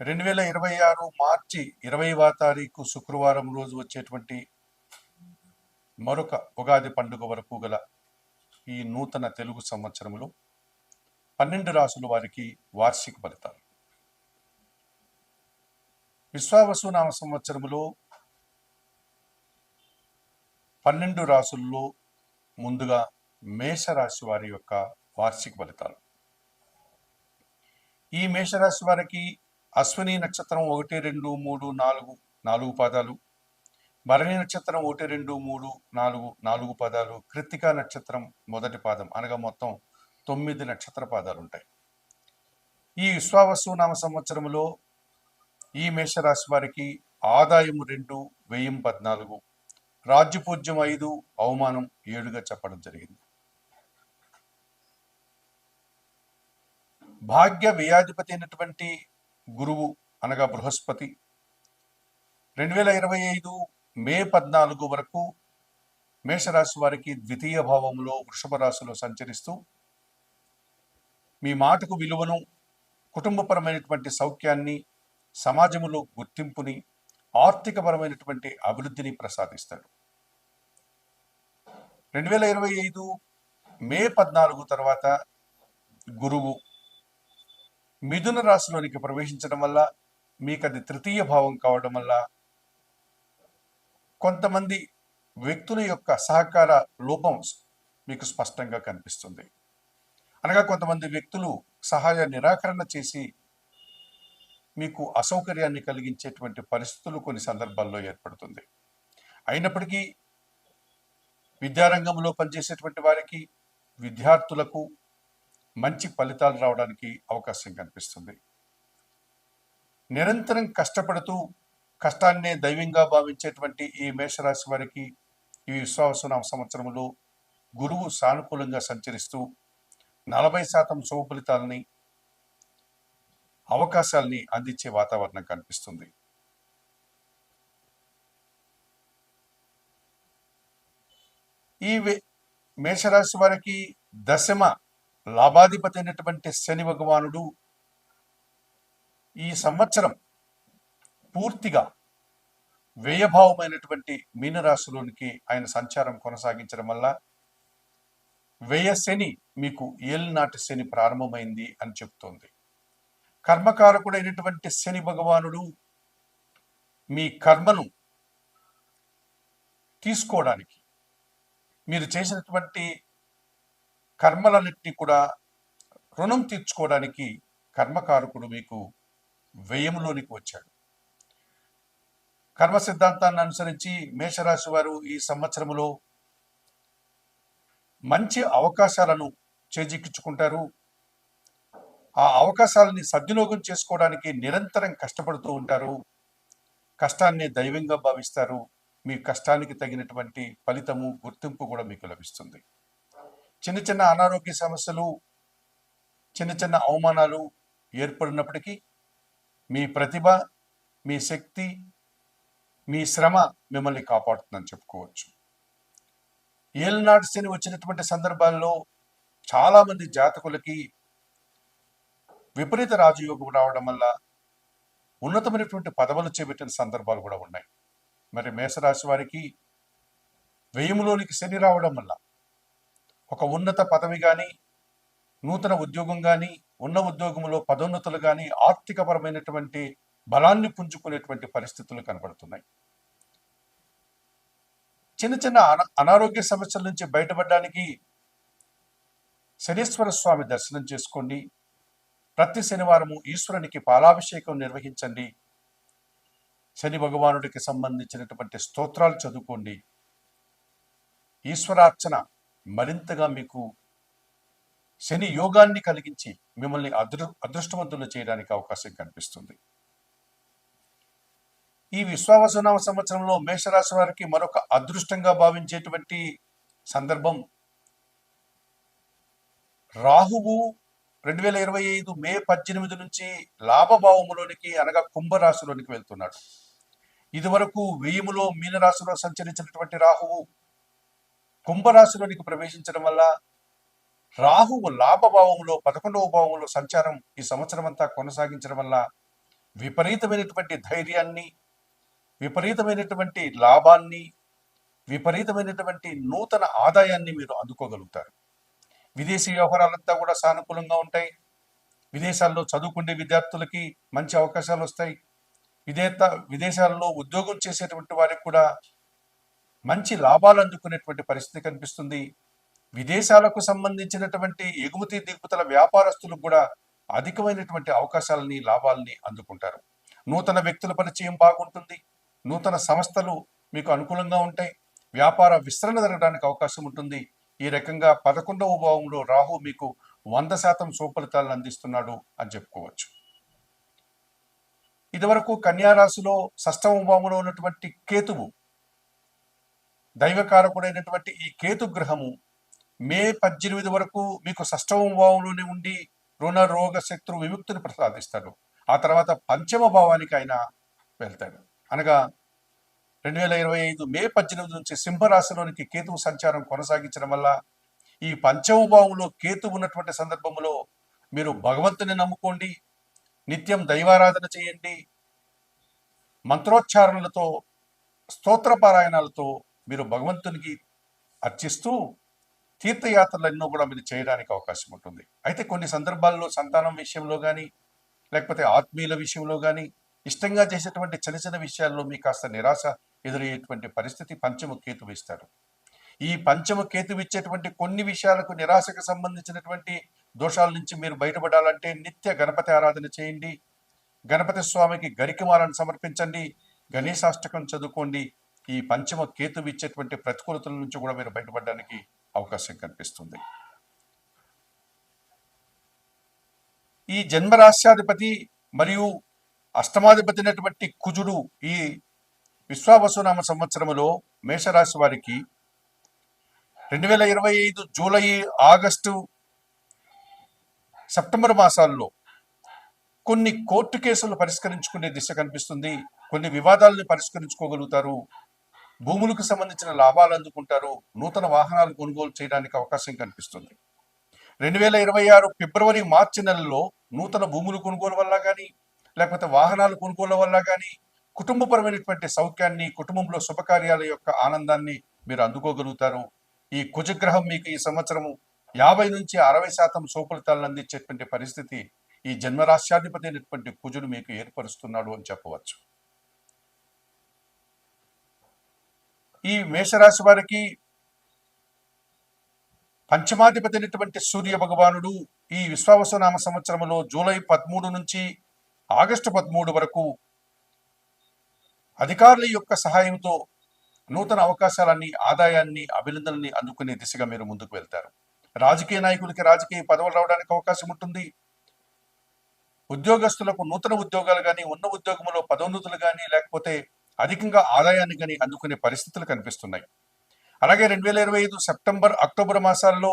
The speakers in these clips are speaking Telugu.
రెండు వేల ఇరవై ఆరు మార్చి ఇరవైవ తారీఖు శుక్రవారం రోజు వచ్చేటువంటి మరొక ఉగాది పండుగ వరకు గల ఈ నూతన తెలుగు సంవత్సరంలో పన్నెండు రాసుల వారికి వార్షిక ఫలితాలు. విశ్వావసునామ సంవత్సరంలో పన్నెండు రాసుల్లో ముందుగా మేషరాశి వారి యొక్క వార్షిక ఫలితాలు. ఈ మేషరాశి వారికి అశ్విని నక్షత్రం ఒకటి రెండు మూడు నాలుగు నాలుగు పాదాలు. భరణి నక్షత్రం ఒకటి రెండు మూడు నాలుగు నాలుగు పాదాలు. కృత్తికా నక్షత్రం మొదటి పాదం. అనగా మొత్తం తొమ్మిది నక్షత్ర పాదాలు ఉంటాయి ఈ విశ్వావసు నామ సంవత్సరంలో ఈ మేషరాశి వారికి ఆదాయం రెండు వెయ్యి పద్నాలుగు రాజ్యపూజ్యం ఐదు అవమానం ఏడుగా చెప్పడం జరిగింది. భాగ్య వ్యయాధిపతి అయినటువంటి గురువు అనగా బృహస్పతి. రెండు వేల ఇరవై ఐదు మే పద్నాలుగు వరకు మేషరాశి వారికి ద్వితీయ భావంలో వృషభ రాశిలో సంచరిస్తూ మీ మాటకు విలువను కుటుంబపరమైనటువంటి సౌఖ్యాన్ని సమాజంలో గుర్తింపుని ఆర్థికపరమైనటువంటి అభివృద్ధిని ప్రసాదిస్తాడు. రెండు వేల ఇరవై ఐదు మే పద్నాలుగు తర్వాత గురువు మిథున రాశిలోనికి ప్రవేశించడం వల్ల మీకు అది తృతీయ భావం కావడం వల్ల కొంతమంది వ్యక్తుల యొక్క సహకార లోపం మీకు స్పష్టంగా కనిపిస్తుంది. అనగా కొంతమంది వ్యక్తులు సహాయ నిరాకరణ చేసి మీకు అసౌకర్యాన్ని కలిగించేటువంటి పరిస్థితులు కొన్ని సందర్భాల్లో ఏర్పడుతుంది. అయినప్పటికీ విద్యారంగంలో పనిచేసేటువంటి వారికి విద్యార్థులకు మంచి ఫలితాలు రావడానికి అవకాశం కనిపిస్తుంది. నిరంతరం కష్టపడుతూ కష్టాన్నే దైవంగా భావించేటువంటి ఈ మేషరాశి వారికి ఈ విశ్వాసనామ సంవత్సరంలో గురువు సానుకూలంగా సంచరిస్తూ నలభై శాతం శుభ ఫలితాలని అవకాశాల్ని అందించే వాతావరణం కనిపిస్తుంది. ఈ వే- మేషరాశి వారికి దశమ లాభాధిపతి అయినటువంటి శని భగవానుడు ఈ సంవత్సరం పూర్తిగా వ్యయభావమైనటువంటి మీనరాశిలోనికి ఆయన సంచారం కొనసాగించడం వల్ల వ్యయ శని మీకు ఏలినాటి శని ప్రారంభమైంది అని చెప్తోంది. కర్మకారకుడైనటువంటి శని భగవానుడు మీ కర్మను తీసుకోవడానికి మీరు చేసినటువంటి కర్మలన్నింటినీ కూడా రుణం తీర్చుకోవడానికి కర్మకారకుడు మీకు వ్యయంలోనికి వచ్చాడు. కర్మ సిద్ధాంతాన్ని అనుసరించి మేషరాశి వారు ఈ సంవత్సరంలో మంచి అవకాశాలను చేజిక్కించుకుంటారు. ఆ అవకాశాలని సద్వినియోగం చేసుకోవడానికి నిరంతరం కష్టపడుతూ ఉంటారు. కష్టాన్ని దైవంగా భావిస్తారు. మీ కష్టానికి తగినటువంటి ఫలితము గుర్తింపు కూడా మీకు లభిస్తుంది. చిన్న చిన్న అనారోగ్య సమస్యలు చిన్న చిన్న అవమానాలు ఏర్పడినప్పటికీ మీ ప్రతిభ మీ శక్తి మీ శ్రమ మిమ్మల్ని కాపాడుతుందని చెప్పుకోవచ్చు. ఏలనాటి శని వచ్చినటువంటి సందర్భాల్లో చాలామంది జాతకులకి విపరీత రాజయోగం రావడం వల్ల ఉన్నతమైనటువంటి పదవులు చేపట్టిన సందర్భాలు కూడా ఉన్నాయి. మరి మేషరాశి వారికి వ్యయములోనికి శని రావడం వల్ల ఒక ఉన్నత పదవి కానీ నూతన ఉద్యోగం కానీ ఉన్న ఉద్యోగంలో పదోన్నతులు కానీ ఆర్థికపరమైనటువంటి బలాన్ని పుంజుకునేటువంటి పరిస్థితులు కనబడుతున్నాయి. చిన్న చిన్న అన- అనారోగ్య సమస్యల నుంచి బయటపడడానికి శనీశ్వర స్వామి దర్శనం చేసుకోండి. ప్రతి శనివారము ఈశ్వరునికి పాలాభిషేకం నిర్వహించండి. శని భగవానుడికి సంబంధించినటువంటి స్తోత్రాలు చదువుకోండి. ఈశ్వరార్చన మరింతగా మీకు శని యోగాన్ని కలిగించి మిమ్మల్ని అదృ అదృష్టవంతులు చేయడానికి అవకాశం కనిపిస్తుంది. ఈ విశ్వావసనామ సంవత్సరంలో మేషరాశి వారికి మరొక అదృష్టంగా భావించేటువంటి సందర్భం రాహువు రెండు వేల ఇరవై ఐదు మే పద్దెనిమిది నుంచి లాభభావములోనికి అనగా కుంభరాశిలోనికి వెళ్తున్నాడు. ఇదివరకు వేయములో మీనరాశిలో సంచరించినటువంటి రాహువు కుంభరాశిలోనికి ప్రవేశించడం వల్ల రాహువు లాభభావంలో పదకొండవ భావంలో సంచారం ఈ సంవత్సరం అంతా కొనసాగించడం వల్ల విపరీతమైనటువంటి ధైర్యాన్ని విపరీతమైనటువంటి లాభాన్ని విపరీతమైనటువంటి నూతన ఆదాయాన్ని మీరు అందుకోగలుగుతారు. విదేశీ వ్యవహారాలంతా కూడా సానుకూలంగా ఉంటాయి. విదేశాల్లో చదువుకునే విద్యార్థులకి మంచి అవకాశాలు వస్తాయి. విదేత విదేశాల్లో ఉద్యోగం చేసేటువంటి వారికి కూడా మంచి లాభాలు అందుకునేటువంటి పరిస్థితి కనిపిస్తుంది. విదేశాలకు సంబంధించినటువంటి ఎగుమతి దిగుమతుల వ్యాపారస్తులకు కూడా అధికమైనటువంటి అవకాశాలని లాభాలని అందుకుంటారు. నూతన వ్యక్తుల పరిచయం బాగుంటుంది. నూతన సంస్థలు మీకు అనుకూలంగా ఉంటాయి. వ్యాపార విస్తరణ జరగడానికి అవకాశం ఉంటుంది. ఈ రకంగా పదకొండవ భావంలో రాహు మీకు వంద శాతం సుఫలితాలను అందిస్తున్నాడు అని చెప్పుకోవచ్చు. ఇదివరకు కన్యారాశిలో షష్టమ భావంలో ఉన్నటువంటి కేతువు దైవకారకుడైనటువంటి ఈ కేతు గ్రహము మే పద్దెనిమిది వరకు మీకు షష్టమ భావంలోనే ఉండి రుణ రోగ శత్రు విముక్తిని ప్రసాదిస్తాడు. ఆ తర్వాత పంచమ భావానికి ఆయన వెళ్తాడు. అనగా రెండు వేల ఇరవై ఐదు మే పద్దెనిమిది నుంచి సింహరాశిలోనికి కేతువు సంచారం కొనసాగించడం వల్ల ఈ పంచమ భావంలో కేతు ఉన్నటువంటి సందర్భంలో మీరు భగవంతుని నమ్ముకోండి నిత్యం దైవారాధన చేయండి మంత్రోచ్చారణలతో స్తోత్రపారాయణాలతో మీరు భగవంతునికి అర్చిస్తూ తీర్థయాత్రలు ఎన్నో కూడా మీరు చేయడానికి అవకాశం ఉంటుంది. అయితే కొన్ని సందర్భాల్లో సంతానం విషయంలో కానీ లేకపోతే ఆత్మీయుల విషయంలో కానీ ఇష్టంగా చేసేటువంటి చిన్న చిన్న విషయాల్లో మీకు కాస్త నిరాశ ఎదురయ్యేటువంటి పరిస్థితి పంచమ కేతు ఇస్తారు ఈ పంచమ కేతు ఇచ్చేటువంటి కొన్ని విషయాలకు నిరాశకు సంబంధించినటువంటి దోషాల నుంచి మీరు బయటపడాలంటే నిత్య గణపతి ఆరాధన చేయండి. గణపతి స్వామికి గరికమాలను సమర్పించండి. గణేశాష్టకం చదువుకోండి. ఈ పంచమ కేతు ఇచ్చేటువంటి ప్రతికూలతల నుంచి కూడా మీరు బయటపడడానికి అవకాశం కనిపిస్తుంది. ఈ జన్మరాశ్యాధిపతి మరియు అష్టమాధిపతి అయినటువంటి కుజుడు ఈ విశ్వావసునామ సంవత్సరములో మేషరాశి వారికి రెండు వేల ఇరవై ఐదు జూలై ఆగస్టు సెప్టెంబర్ మాసాల్లో కొన్ని కోర్టు కేసులు పరిష్కరించుకునే దిశ కనిపిస్తుంది. కొన్ని వివాదాలను పరిష్కరించుకోగలుగుతారు. భూములకు సంబంధించిన లాభాలు అందుకుంటారు నూతన వాహనాలు కొనుగోలు చేయడానికి అవకాశం కనిపిస్తుంది. రెండు వేల ఇరవై ఆరు ఫిబ్రవరి మార్చి నెలలో నూతన భూములు కొనుగోలు వల్ల కానీ లేకపోతే వాహనాలు కొనుగోలు వల్ల కానీ కుటుంబపరమైనటువంటి సౌఖ్యాన్ని కుటుంబంలో శుభకార్యాల యొక్క ఆనందాన్ని మీరు అందుకోగలుగుతారు. ఈ కుజగ్రహం మీకు ఈ సంవత్సరము యాభై నుంచి అరవై శాతం సోఫలితాలను అందించేటువంటి పరిస్థితి ఈ జన్మరాశ్యాధిపతి అయినటువంటి కుజుడు మీకు ఏర్పరుస్తున్నాడు అని చెప్పవచ్చు. ఈ మేషరాశి వారికి పంచమాధిపతి అయినటువంటి సూర్య భగవానుడు ఈ విశ్వావసనామ సంవత్సరంలో జూలై పదమూడు నుంచి ఆగస్టు పదమూడు వరకు అధికారుల యొక్క సహాయంతో నూతన అవకాశాలన్నీ ఆదాయాన్ని అభినందనని అందుకునే దిశగా మీరు ముందుకు వెళ్తారు. రాజకీయ నాయకులకి రాజకీయ పదవులు రావడానికి అవకాశం ఉంటుంది. ఉద్యోగస్తులకు నూతన ఉద్యోగాలు కానీ ఉన్న ఉద్యోగంలో పదోన్నతులు కానీ లేకపోతే అధికంగా ఆదాయాన్ని కానీ అందుకునే పరిస్థితులు కనిపిస్తున్నాయి. అలాగే రెండు వేల ఇరవై ఐదు సెప్టెంబర్ అక్టోబర్ మాసాల్లో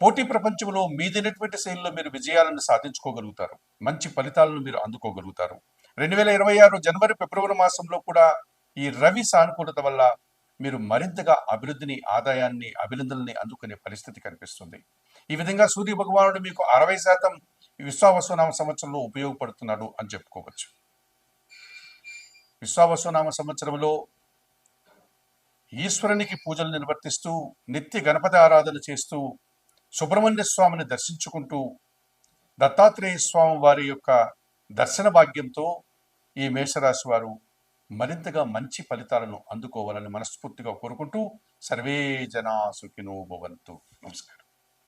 పోటీ ప్రపంచంలో మీదైనటువంటి శైలిలో మీరు విజయాలను సాధించుకోగలుగుతారు. మంచి ఫలితాలను మీరు అందుకోగలుగుతారు. రెండు వేల ఇరవై ఆరు జనవరి ఫిబ్రవరి మాసంలో కూడా ఈ రవి సానుకూలత వల్ల మీరు మరింతగా అభివృద్ధిని ఆదాయాన్ని అభినందనల్ని అందుకునే పరిస్థితి కనిపిస్తుంది. ఈ విధంగా సూర్య భగవానుడు మీకు అరవై శాతం ఈ విశ్వావసునామ సంవత్సరంలో ఉపయోగపడుతున్నాడు అని చెప్పుకోవచ్చు. విశ్వావసునామ సంవత్సరంలో ఈశ్వరునికి పూజలు నిర్వర్తిస్తూ నిత్య గణపతి ఆరాధన చేస్తూ సుబ్రహ్మణ్య స్వామిని దర్శించుకుంటూ దత్తాత్రేయ స్వామి వారి యొక్క దర్శన భాగ్యంతో ఈ మేషరాశి వారు మరింతగా మంచి ఫలితాలను అందుకోవాలని మనస్ఫూర్తిగా కోరుకుంటూ సర్వే జనా సుఖినో భవంతు. నమస్కారం.